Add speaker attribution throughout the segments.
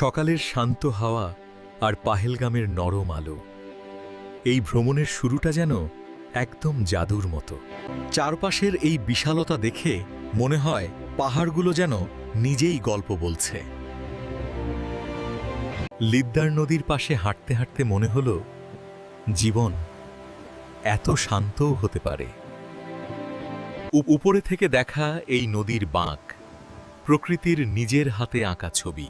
Speaker 1: সকালের শান্ত হাওয়া আর পাহেলগামের নরম আলো। এই ভ্রমণের শুরুটা যেন একদম জাদুর মতো। চারপাশের এই বিশালতা দেখে মনে হয় পাহাড়গুলো যেন নিজেই গল্প বলছে। লিদ্দার নদীর পাশে হাঁটতে হাঁটতে মনে হল, জীবন এত শান্তও হতে পারে। উপরে থেকে দেখা এই নদীর বাঁক, প্রকৃতির নিজের হাতে আঁকা ছবি।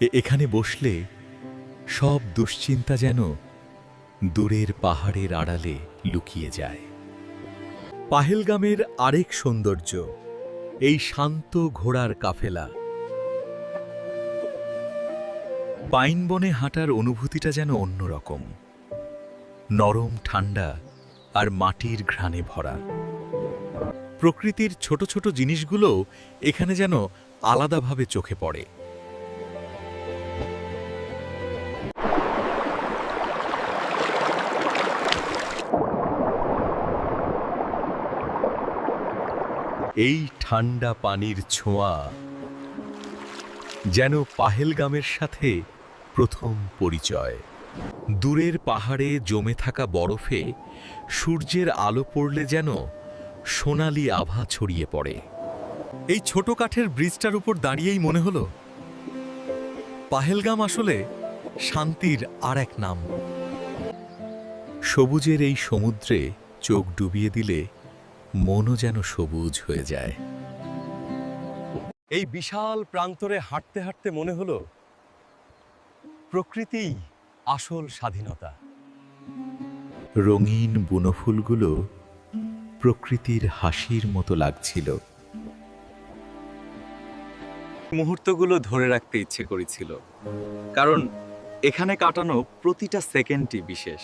Speaker 1: এখানে বসলে সব দুশ্চিন্তা যেন দূরের পাহাড়ের আড়ালে লুকিয়ে যায়। পাহেলগামের আরেক সৌন্দর্য, এই শান্ত ঘোড়ার কাফেলা। পাইন বনে হাঁটার অনুভূতিটা যেন অন্যরকম। নরম ঠান্ডা আর মাটির ঘ্রাণে ভরা। প্রকৃতির ছোট ছোট জিনিসগুলো এখানে যেন আলাদাভাবে চোখে পড়ে। এই ঠান্ডা পানির ছোঁয়া যেন পাহেলগামের সাথে প্রথম পরিচয়। দূরের পাহাড়ে জমে থাকা বরফে সূর্যের আলো পড়লে যেন সোনালি আভা ছড়িয়ে পড়ে। এই ছোট কাঠের ব্রিজটার উপর দাঁড়িয়েই মনে হলো, পাহেলগাম আসলে শান্তির আর এক নাম। সবুজের এই সমুদ্রে চোখ ডুবিয়ে দিলে মনও যেন সবুজ হয়ে যায়। এই বিশাল প্রান্তরে হাঁটতে হাঁটতে মনে হলো প্রকৃতিই আসল স্বাধীনতা। রঙিন বুনোফুলগুলো প্রকৃতির হাসির মতো লাগছিল। মুহূর্তগুলো ধরে রাখতে ইচ্ছে করেছিল কারণ এখানে কাটানো প্রতিটা সেকেন্ডই বিশেষ।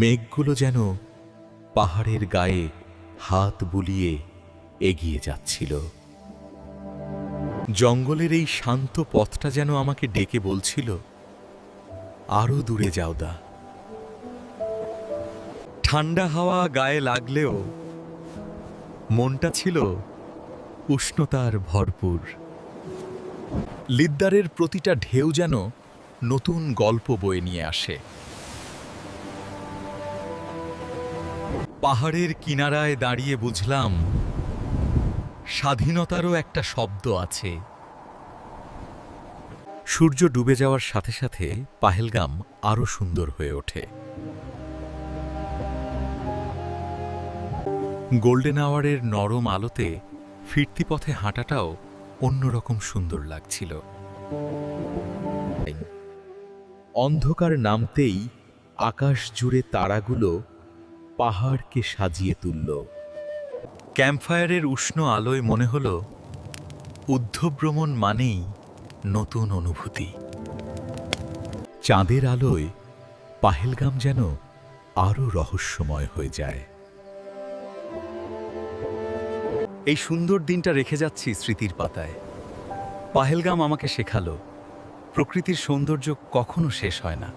Speaker 1: মেঘগুলো যেন পাহাড়ের গায়ে হাত বুলিয়ে এগিয়ে যাচ্ছিল। জঙ্গলের এই শান্ত পথটা যেন আমাকে ডেকে বলছিল, আরও দূরে যাও দা। ঠান্ডা হাওয়া গায়ে লাগলেও মনটা ছিল উষ্ণতার ভরপুর। লিদ্দারের প্রতিটা ঢেউ যেন নতুন গল্প বয়ে নিয়ে আসে। পাহাড়ের কিনারায় দাঁড়িয়ে বুঝলাম, স্বাধীনতারও একটা শব্দ আছে। সূর্য ডুবে যাওয়ার সাথে সাথে পাহেলগাম আরও সুন্দর হয়ে ওঠে। গোল্ডেন আওয়ারের নরম আলোতে ফিরতি পথে হাঁটাটাও অন্যরকম সুন্দর লাগছিল। অন্ধকার নামতেই আকাশ জুড়ে তারাগুলো পাহাড়কে সাজিয়ে তুলল। ক্যাম্পফায়ারের উষ্ণ আলোয় মনে হল, উদ্ধভ্রমণ মানেই নতুন অনুভূতি। চাঁদের আলোয় পাহেলগাম যেন আরও রহস্যময় হয়ে যায়। এই সুন্দর দিনটা রেখে যাচ্ছি স্মৃতির পাতায়। পাহেলগাম আমাকে শেখালো, প্রকৃতির সৌন্দর্য কখনো শেষ হয় না।